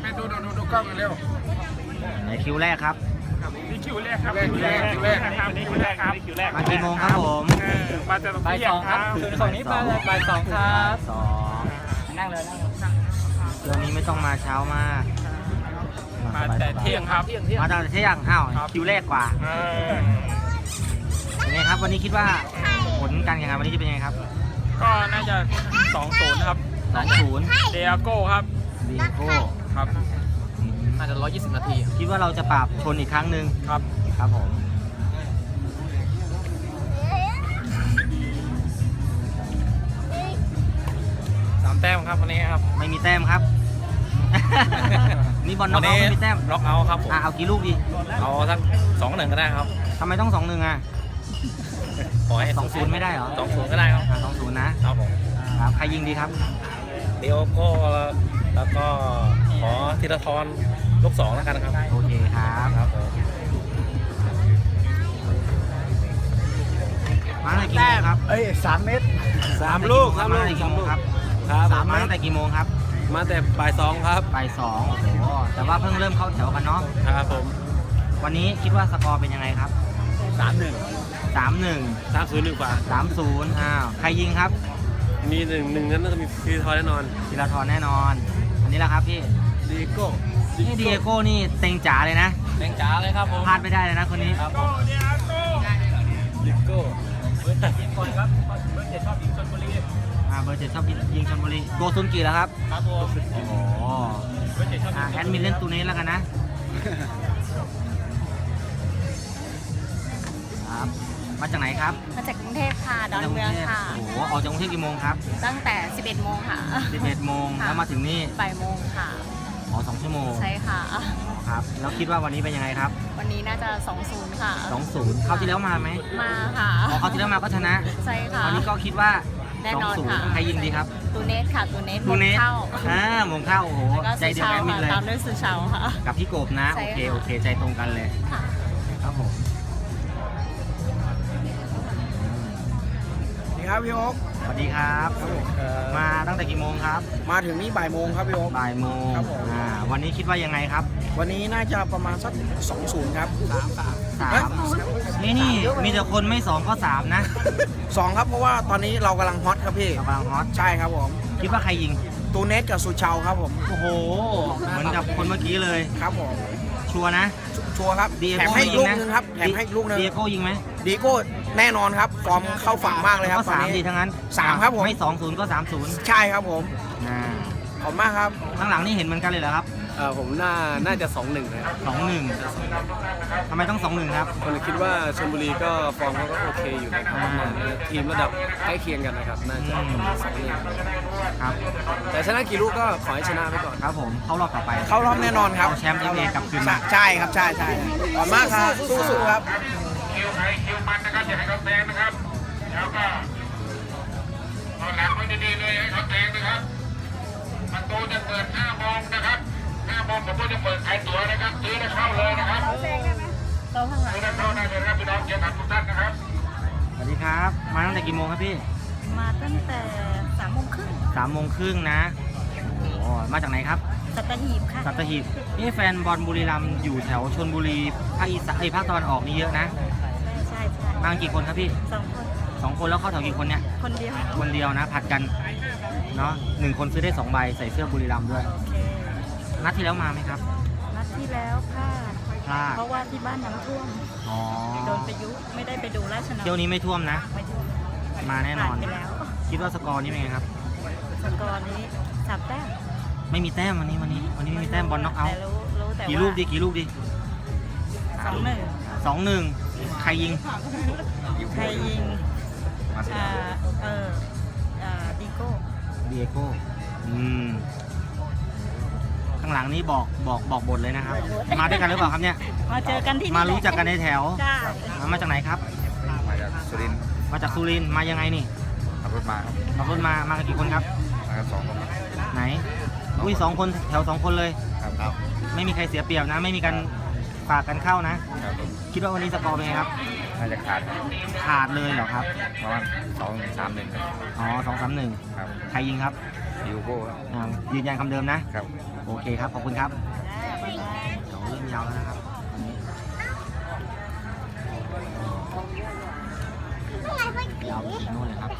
ไปดูดูดูดูกล้องกันเร็วในคิวแรกครับ นี่คิวแรกครับคิวแรกคิวแรกนะครับนี่คิวแรกครับคิวแรกมากี่โมงครับผมเออมาจากบ่ายสองครับถึงฝั่งนี้ไปเลยบ่ายสองครับสองนั่งเลยนั่งเลยเดี๋ยวนี้ไม่ต้องมาเช้ามากมาแต่เที่ยงครับมาตั้งแต่เที่ยงอ้าวคิวแรกกว่าเออเป็นไงครับวันนี้คิดว่าผลการแข่งขันวันนี้จะเป็นยังไงครับ ก็น่าจะสองศูนย์ครับสองศูนย์เดียโก้ครับดีโก้ ครับ น่าจะ 120 นาทีคิดว่าเราจะปราบชนอีกครั้งหนึ่งครับ ครับผมสามแต้มครับวันนี้ครับ ไม่มีแต้มครับ นี่บอลน็อกเอาท์ไม่มีแต้มล็อกเอาครับผมอะเอากี่ลูกดีเอาสักสองหนึ่งก็ได้ครับทำไมต้องสองหนึ่งอะ ขอให้สองศูนย์ไม่ได้เหรอ สองศูนย์ก็ได้ครับอะสองศูนย์นะครับผมครับใครยิงดีครับ เดียวก็แล้วก็ขอธีรทรลูกสองแล้วกันครับ โอเคครับครับผมมาตั้งแต่กี่โมงครับเอ้ยสามเมตร สามลูกมาตั้งแต่กี่โมงครับครับสามมาตั้งแต่กี่โมงครับมาแต่บ่ายสองครับบ่ายสองโอ้โหแต่ว่าเพิ่งเริ่มเข้าแถวกันเนาะครับผม วันนี้คิดว่าสกอร์เป็นยังไงครับสามหนึ่งสามหนึ่งสามศูนย์หนึ่งกว่าสามศูนย์อ้าวใครยิงครับ มีหนึ่งหนึ่งนั้นน่าจะมีธีรทรแน่นอนธีรทรแน่นอน อันนี้แหละครับพี่ดีโก้นี่ดีเอโก้นี่เต็งจ๋าเลยนะแดงจ๋าเลยครับผมพลาดไม่ได้เลยนะคนนี้ครับผมดิโก้อ่าเบอร์เจ็ดชอบยิงชลบุรีโกซุนกี่แล้วครับครับผมโอ้โหอ่าแอดมินเล่นตูนี้แล้วกันนะครับ มาจากไหนครับมาจากกรุงเทพค่ะดอนเมืองค่ะ โอ้โหออกจากกรุงเทพกี่โมงครับ ตั้งแต่ 11 โมงค่ะ 11โมงค่ะ แล้วมาถึงนี่บ่ายโมงค่ะ อ๋อสองชั่วโมงใช่ค่ะครับแล้วคิดว่าวันนี้เป็นยังไงครับวันนี้น่าจะ 20 ค่ะ 2-0เข้าที่แล้วมาไหมมาค่ะ อ๋อเข้าที่แล้วมาก็ชนะใช่ค่ะวันนี้ก็คิดว่าแน่นอนค่ะ2-0ใครยิงดีครับตูเนสค่ะตูเนสตูเนสเข้าอ่าหมงเข้าโอ้โหแล้วก็ใจสุเดียวชากัวนมิดค่ะเลยตามด้วยสุชาวค่ะ กับพี่กบนะ ใช่โอเคค่ะ โอเคใจตรงกันเลยค่ะ ครับผม ครับพี่โอ๊คสวัสดีครับมาตั้งแต่กี่โมงครับมาถึงนี่บ่ายโมงครับพี่โอ๊ค บ่ายโมงครับผม อ่าวันนี้คิดว่ายังไงครับวันนี้น่าจะประมาณสัก2-0ครับสามสามสามนี่นี่มีแต่คนไม่สองก็สามนะสองครับเพราะว่าตอนนี้เรากำลังฮอตครับพี่ กำลังฮอตใช่ครับผมคิดว่าใครยิง ตูเนสกับสุชาวครับผมโอ้โห เหมือนกับคนเมื่อกี้เลย ครับผมชัวร์นะชั วร์ครับดีแถมให้อีกลูกนึงครับแถมให้อีกลูกนึงดีโก้ยิงไหมดีโก้แน่นอนครับฟอร์มเข้าฝั่งมากเลยครับก็ตอนสามนี้ดีทั้งนั้นสามครับผมไม่สองศูนย์ก็สามศูนย์ใช่ครับผมอ่าขอบคุณมากครับข้างหลังนี่เห็นเหมือนกันเลยเหรอครับเออผมน่าน่าจะสองหนึ่งนะครับสองหนึ่งทำไมต้องสองหนึ่งครับ คนคิดว่าชลบุรีก็ฟอร์มเขาก็โอเคอยู่นะครับอ่าทีมระดับใกล้เคียงกันนะครับ น่าจะอืมสองหนึ่งครับ แต่ชนะกี่ลูกก็ขอให้ชนะไปก่อน ครับผมเข้ารอบต่อไปเข้ารอบแน่นอนครับเอาแชมป์เอฟเอกลับคืนมา ใช่ครับใช่ใช่ขอบคุณมากครับสู้ๆครับ คิวใครคิวมันนะครับอย่าให้เขาแซงนะครับแล้วก็เอาหลังไว้ดีๆเลยให้เขาแซงนะครับประตูจะเปิด5โมงนะครับ 5โมงผมก็จะเปิดขายตั๋วนะครับซื้อแล้วเข้าเลยนะครับซื้อแล้วเข้าได้เลยนะครับพี่น้องเชียร์กันทุกท่านนะครับ สวัสดีครับ มาตั้งแต่กี่โมงครับพี่ มาตั้งแต่3โมงครึ่งสามโมงครึ่งนะโอ้โหมาจากไหนครับ สัตหีบค่ะ สัตหีบ นี่แฟนบอลบุรีรัมย์อยู่แถวชนบุรีภาคอีสานไอยภาคตะวันออกนี่เยอะนะ ใช่ใช่มากันกี่คนครับพี่สองคนสองคนแล้วเข้าแถวกี่คนเนี่ย คนเดียว คนเดียวนะผัดกัน เนาะหนึ่งคนซื้อได้สองใบใส่เสื้อบุรีรัมย์ด้วยโอเค นัดที่แล้วมาไหมครับนัดที่แล้วพลาดพลาดเพราะว่าที่บ้านน้ำท่วมอ๋อโดนพายุไม่ได้ไปดูราชนาเที่ยวนี้ไม่ท่วมนะ ไม่ท่วมมาแน่นอน ผ่ไปแล้วคิดว่าสกอร์นี้เป็นไงครับ สกอร์นี้สามแต้มไม่มีแต้มวันนี้วันนี้ วันนี้ไม่มีแต้มบอลน็อกเอาแต่รู้รู้แต่กี่ว่าลูกดีกี่ลูกดีสองหนึ่งสองหนึ่งใครยิงใครยิงอ่าเอออ่าดิโก้เดียโก้อืมข้างหลังนี้บอกบอกบอกบทเลยนะครับ มาด้วยกันหรือเปล่าครับเนี่ย มาเจอกันที่นี่มารู้จักกันในแถวใช่อ่ามาจากไหนครับ มาจากสุรินทร์มาจากสุรินทร์มายังไงนี่ขับรถมาครับขับรถมามากันกี่คนครับ มากันสองคนไหน อุ้ยสองคนแถวสองคนเลย ครับครับไม่มีใครเสียเปรียบนะ ไม่มีการฝากกันเข้านะ ครับผมคิดว่าวันนี้สกอร์เป็นไงครับ น่าจะขาดขาดเลยเหรอครับประมาณสองสามหนึ่งครับอ๋อสองสามหนึ่งครับ ใครยิงครับ ดิวโก้ครับอ่ายืนยันคำเดิมนะ ครับ โอเคครับ ขอบคุณครับจ้าบ๊ายบายเดี๋ยวเริ่มยาวแล้วนะครับตอนนี้ยาวไปถึงนู่นเลยครับ